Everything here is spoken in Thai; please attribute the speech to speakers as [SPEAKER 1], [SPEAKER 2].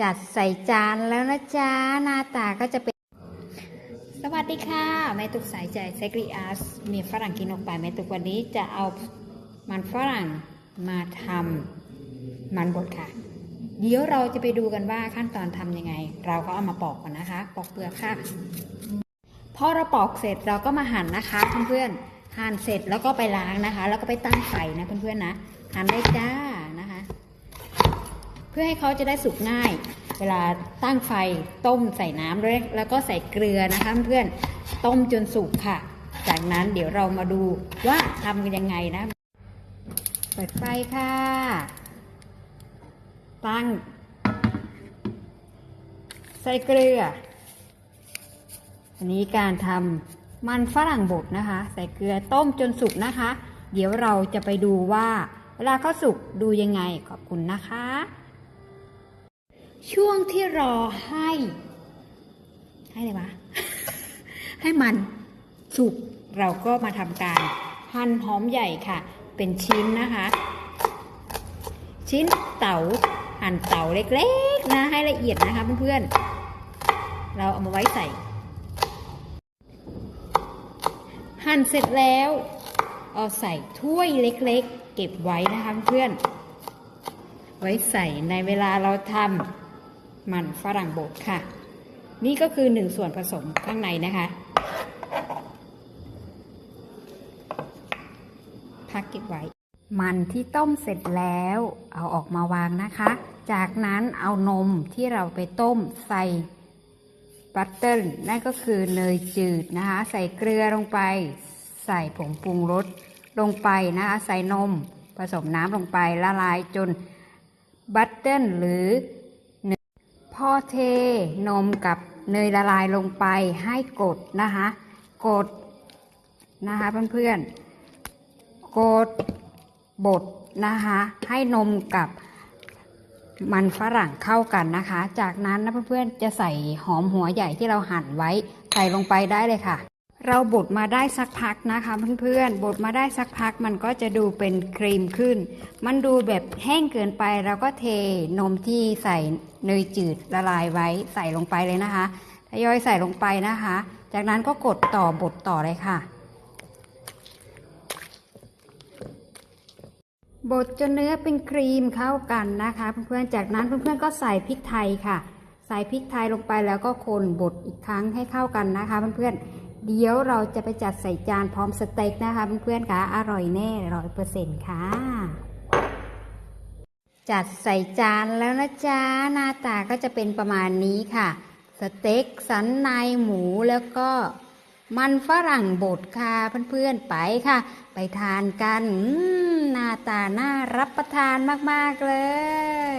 [SPEAKER 1] จัดใส่จานแล้วนะจ๊ะ หน้าตาก็จะเป็น สวัสดีค่ะ แม่ตุกสายใจเซกรีอาร์สมีฝรั่งกินออกไปแม่ตุกวันนี้จะเอามันฝรั่งมาทำมันบดค่ะ เดี๋ยวเราจะไปดูกันว่าขั้นตอนทำยังไง เราก็เอามาปอกก่อนนะคะ ปอกเปลือกค่ะ พอเราปอกเสร็จเราก็มาหั่นนะคะเพื่อนๆหั่นเสร็จแล้วก็ไปล้างนะคะ แล้วก็ไปตั้งไฟนะเพื่อนๆนะหั่นได้จ้านะคะ เพื่อให้เขาจะได้สุกง่าย เวลาตั้งไฟต้มใส่น้ำด้วยแล้วก็ใส่เกลือนะคะเพื่อนต้มจนสุกค่ะ จากนั้นเดี๋ยวเรามาดูว่าทำกันยังไงนะ เปิดไฟค่ะ ตั้ง ใส่เกลือ อันนี้การทำมันฝรั่งบดนะคะ ใส่เกลือต้มจนสุกนะคะ เดี๋ยวเราจะไปดูว่าเวลาเขาสุกดูยังไงขอบคุณนะคะ ช่วงที่รอให้ ให้อะไรวะ ให้มันสุกเราก็มาทำการหั่นหอมใหญ่ค่ะ เป็นชิ้นนะคะ ชิ้นเต๋าหั่นเต๋าเล็กๆนะให้ละเอียดนะคะเพื่อนๆเราเอามาไว้ใส่ หั่นเสร็จแล้วเอาใส่ถ้วยเล็กๆ เก็บไว้นะคะเพื่อนไว้ใส่ในเวลาเราทำ มันฝรั่งบดค่ะ นี่ก็คือหนึ่งส่วนผสมข้างในนะคะ พักเก็บไว้ มันที่ต้มเสร็จแล้ว เอาออกมาวางนะคะ จากนั้นเอานมที่เราไปต้มใส่บัตเตอร์นั่นก็คือเนยจืดนะคะ ใส่เกลือลงไป ใส่ผงปรุงรสลงไปนะคะ ใส่นม ผสมน้ำลงไปละลายจนบัตเตอร์หรือ พอเทนมกับเนยละลายลงไปให้กดนะคะ กดนะคะเพื่อนๆ กดบดนะคะ ให้นมกับมันฝรั่งเข้ากันนะคะ จากนั้นนะเพื่อนๆ จะใส่หอมหัวใหญ่ที่เราหั่นไว้ใส่ลงไปได้เลยค่ะ เราบดมาได้สักพักนะคะเพื่อนๆบดมาได้สักพักมันก็จะดูเป็นครีมขึ้น มันดูแบบแห้งเกินไปเราก็เทนมที่ใส่เนยจืดละลายไว้ใส่ลงไปเลยนะคะทยอยใส่ลงไปนะคะ จากนั้นก็กดต่อบดต่อเลยค่ะ บดจนเนื้อเป็นครีมเข้ากันนะคะ เพื่อนๆ จากนั้นเพื่อนๆ ก็ใส่พริกไทยค่ะ ใส่พริกไทยลงไปแล้วก็คนบดอีกครั้งให้เข้ากันนะคะ เพื่อนๆ เดี๋ยวเราจะไปจัดใส่จานพร้อมสเต็กนะคะเพื่อนๆค่ะอร่อยแน่ร้อยเปอร์เซ็นต์ค่ะ จัดใส่จานแล้วนะจ๊ะหน้าตาก็จะเป็นประมาณนี้ค่ะ สเต็กสันในหมูแล้วก็มันฝรั่งบดค่ะเพื่อนๆไปค่ะ ไปทานกันอืมหน้าตาน่ารับประทานมากๆเลย